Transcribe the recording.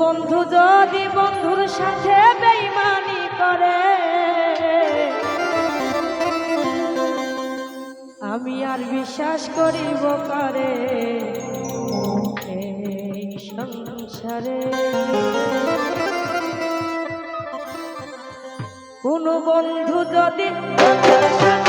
বন্ধু যদি বন্ধুর সাথে বেইমানি করে, আমি আর বিশ্বাস করিব করে? এই সংসারে কোনো বন্ধু যদি বন্ধুর সাথে